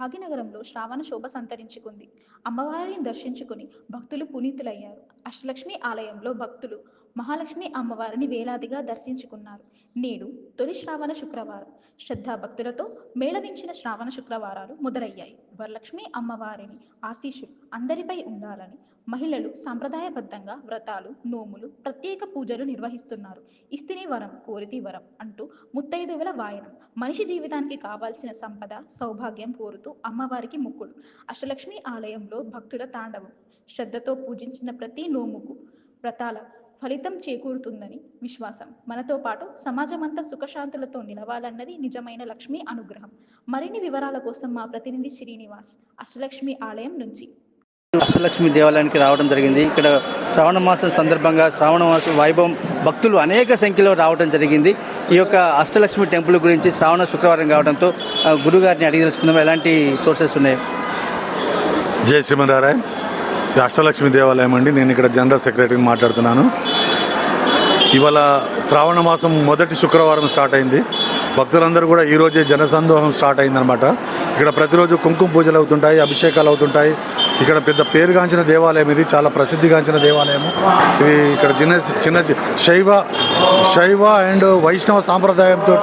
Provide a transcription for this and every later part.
భాగ్యనగరంలో శ్రావణ శోభ సంతరించుకుంది. అమ్మవారిని దర్శించుకుని భక్తులు పునీతులయ్యారు. అష్టలక్ష్మి ఆలయంలో భక్తులు మహాలక్ష్మి అమ్మవారిని వేలాదిగా దర్శించుకున్నారు. నేడు తొలి శ్రావణ శుక్రవారం. శ్రద్ధా భక్తులతో మేళవించిన శ్రావణ శుక్రవారాలు మొదలయ్యాయి. వరలక్ష్మి అమ్మవారిని ఆశీస్సులు అందరిపై ఉండాలని మహిళలు సాంప్రదాయబద్ధంగా వ్రతాలు నోములు ప్రత్యేక పూజలు నిర్వహిస్తున్నారు. ఇస్తిని వరం కోరితి వరం అంటూ ముత్తైదువుల వాయనం. మనిషి జీవితానికి కావాల్సిన సంపద సౌభాగ్యం కోరుతూ అమ్మవారికి ముక్కులు అష్టలక్ష్మి ఆలయంలో భక్తుల తాండవం. శ్రద్ధతో పూజించిన ప్రతి నోముకు వ్రతాల ఫలితం చేకూరుతుందని విశ్వాసం. మనతో పాటు సమాజమంతా సుఖశాంతులతో నిలవాలన్నది నిజమైన లక్ష్మి అనుగ్రహం. మరిన్ని వివరాల కోసం మా ప్రతినిధి శ్రీనివాస్ అష్టలక్ష్మి ఆలయం నుంచి. అష్టలక్ష్మి దేవాలయానికి రావడం జరిగింది. ఇక్కడ శ్రావణ మాసం సందర్భంగా శ్రావణ మాసం వైభవం భక్తులు అనేక సంఖ్యలో రావడం జరిగింది. ఈ యొక్క అష్టలక్ష్మి టెంపుల్ గురించి శ్రావణ శుక్రవారం కావడంతో గురుగారిని అడిగి తెలుసుకుందాం. ఎలాంటి సోర్సెస్ ఉన్నాయి? జై శ్రీమన్నారాయణ. అష్టలక్ష్మి దేవాలయం అండి. నేను ఇక్కడ జనరల్ సెక్రటరీని మాట్లాడుతున్నాను. ఇవాళ శ్రావణ మాసం మొదటి శుక్రవారం స్టార్ట్ అయింది. భక్తులందరూ కూడా ఈరోజే జనసందోహం స్టార్ట్ అయిందనమాట ఇక్కడ ప్రతిరోజు కుంకుమ పూజలు అవుతుంటాయి అభిషేకాలు అవుతుంటాయి. ఇక్కడ పెద్ద పేరుగాంచిన దేవాలయం ఇది చాలా ప్రసిద్ధిగాంచిన దేవాలయం ఇది ఇక్కడ చిన్న చిన్న శైవ శైవ అండ్ వైష్ణవ సాంప్రదాయంతో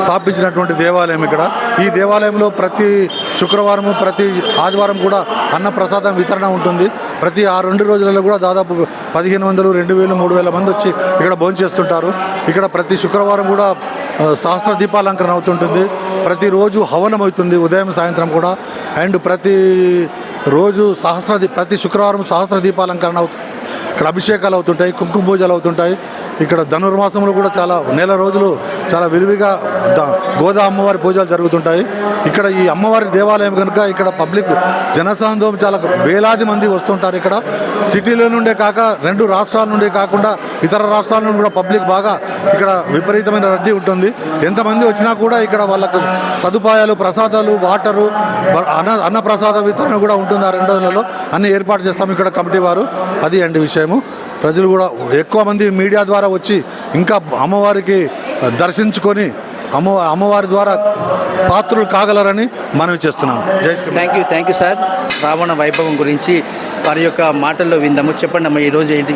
స్థాపించినటువంటి దేవాలయం ఇక్కడ. ఈ దేవాలయంలో ప్రతి శుక్రవారం ప్రతి ఆదివారం కూడా అన్న ప్రసాదం వితరణ ఉంటుంది. ప్రతి ఆ రెండు రోజులలో కూడా దాదాపు పదిహేను వందలు రెండు వేలు మూడు వేల మంది వచ్చి ఇక్కడ భోజనం చేస్తుంటారు. ఇక్కడ ప్రతి శుక్రవారం కూడా సహస్ర దీపాలంకరణ అవుతుంటుంది. ప్రతిరోజు హవనం అవుతుంది ఉదయం సాయంత్రం కూడా. అండ్ ప్రతి రోజు సహస్ర ప్రతి శుక్రవారం సహస్ర దీపాలంకరణ అవుతుంది ఇక్కడ అభిషేకాలు అవుతుంటాయి కుంకుమ పూజలు అవుతుంటాయి. ఇక్కడ ధనుర్మాసంలో కూడా చాలా నెల రోజులు చాలా విరివిగా ద- గోదా అమ్మవారి పూజలు జరుగుతుంటాయి. ఇక్కడ ఈ అమ్మవారి దేవాలయం కనుక ఇక్కడ పబ్లిక్ జనసాంధవం చాలా వేలాది మంది వస్తుంటారు ఇక్కడ. సిటీలో నుండే కాక రెండు రాష్ట్రాల నుండి కాకుండా ఇతర రాష్ట్రాల నుండి కూడా పబ్లిక్ బాగా ఇక్కడ విపరీతమైన రద్దీ ఉంటుంది. ఎంతమంది వచ్చినా కూడా ఇక్కడ వాళ్ళకు సదుపాయాలు ప్రసాదాలు వాటరు అన్న అన్న ప్రసాద వితరణ కూడా ఉంటుంది ఆ రెండు రోజులలో. అన్ని ఏర్పాటు చేస్తాం ఇక్కడ కమిటీ వారు. అది అండి విషయము ప్రజలు కూడా ఎక్కువ మంది మీడియా ద్వారా వచ్చి ఇంకా అమ్మవారికి దర్శించుకొని అమ్మ అమ్మవారి ద్వారా పాత్రలు కాగలరని మనవి చేస్తున్నాం. Thank you thank you sir Ravana Vaibhavam గురించి వారి యొక్క మాటల్లో విందాము. చెప్పండి అమ్మా ఈరోజు ఏంటి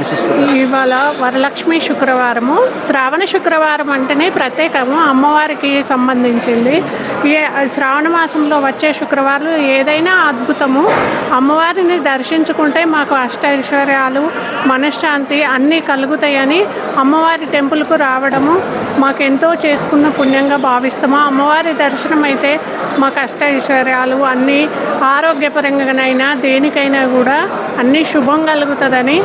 ఇవాళ వరలక్ష్మి శుక్రవారము. శ్రావణ శుక్రవారం అంటేనే ప్రత్యేకము. అమ్మవారికి సంబంధించింది. ఏ శ్రావణ మాసంలో వచ్చే శుక్రవారం ఏదైనా అద్భుతము. అమ్మవారిని దర్శించుకుంటే మాకు అష్టైశ్వర్యాలు మనశ్శాంతి అన్నీ కలుగుతాయని అమ్మవారి టెంపుల్కు రావడము. మాకెంతో చేసుకున్న పుణ్యంగా భావిస్తాము? అమ్మవారి దర్శనం అయితే మా కష్ట ఐశ్వర్యాలు అన్నీ ఆరోగ్యపరంగానైనా దేనికైనా కూడా అన్నీ శుభం కలుగుతుందని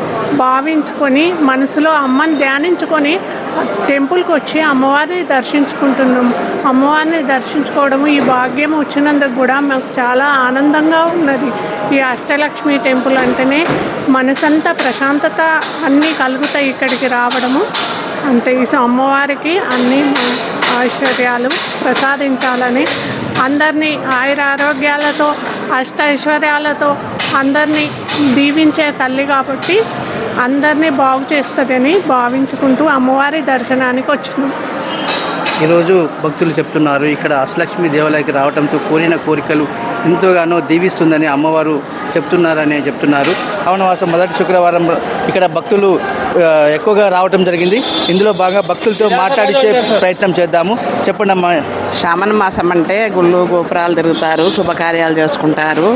భావించుకొని మనసులో అమ్మని ధ్యానించుకొని టెంపుల్కి వచ్చి అమ్మవారిని దర్శించుకుంటున్నాం. అమ్మవారిని దర్శించుకోవడము ఈ భాగ్యం వచ్చినందుకు కూడా మాకు చాలా ఆనందంగా ఉన్నది. ఈ అష్టలక్ష్మి టెంపుల్ అంటేనే మనసంతా ప్రశాంతత అన్నీ కలుగుతాయి ఇక్కడికి రావడము. అంతే ఈ అమ్మవారికి అన్ని ఐశ్వర్యాలు ప్రసాదించాలని అందరినీ ఆయుర ఆరోగ్యాలతో అష్ట ఐశ్వర్యాలతో అందరినీ దీవించే తల్లి కాబట్టి అందరినీ బాగు చేస్తుందని భావించుకుంటూ అమ్మవారి దర్శనానికి వచ్చినాం. ఈరోజు భక్తులు చెప్తున్నారు ఇక్కడ అష్టలక్ష్మి దేవాలయకి రావడంతో కోరిన కోరికలు ఎంతోగానో దీవిస్తుందని అమ్మవారు చెప్తున్నారని చెప్తున్నారు. శ్రావణవాసం మొదటి శుక్రవారం ఇక్కడ భక్తులు ఎక్కువగా రావటం జరిగింది. ఇందులో బాగా భక్తులతో మాట్లాడిచే ప్రయత్నం చేద్దాము. చెప్పండి అమ్మా. శ్రావణ మాసం అంటే గుళ్ళు గోపురాలు తిరుగుతారు శుభకార్యాలు చేసుకుంటారు.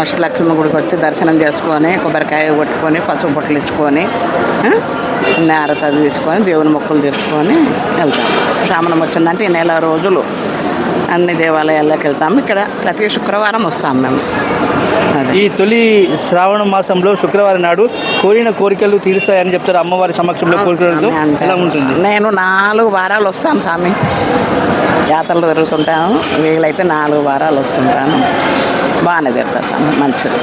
అష్టలక్ష్మి గుడికి వచ్చి దర్శనం చేసుకొని కొబ్బరికాయ కొట్టుకొని పసుపు బొట్టలు ఇచ్చుకొని ఆ? నేరత తీసుకొని దేవుని మొక్కలు తీసుకొని వెళ్తాం. శ్రావణం వచ్చిందంటే ఈ నెల రోజులు. అన్ని దేవాలయాల్లోకి వెళ్తాము. ఇక్కడ ప్రతి శుక్రవారం వస్తాం మేము. ఈ తొలి శ్రావణ మాసంలో శుక్రవారం నాడు కోరిన కోరికలు తీరుస్తాయని చెప్తారు అమ్మవారి సమక్షంలో కోరికలతో. ఎలా ఉంటుంది? నేను నాలుగు వారాలు వస్తాను స్వామి. జాతరలు తిరుగుతుంటాను వీలైతే నాలుగు వారాలు వస్తుంటాను. బాగానే తిరుగుతాను స్వామి మంచిది.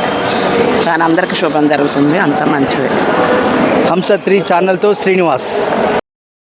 కానీ అందరికీ శుభం జరుగుతుంది. అంత మంచిది. హంస త్రీ ఛానల్తో శ్రీనివాస్.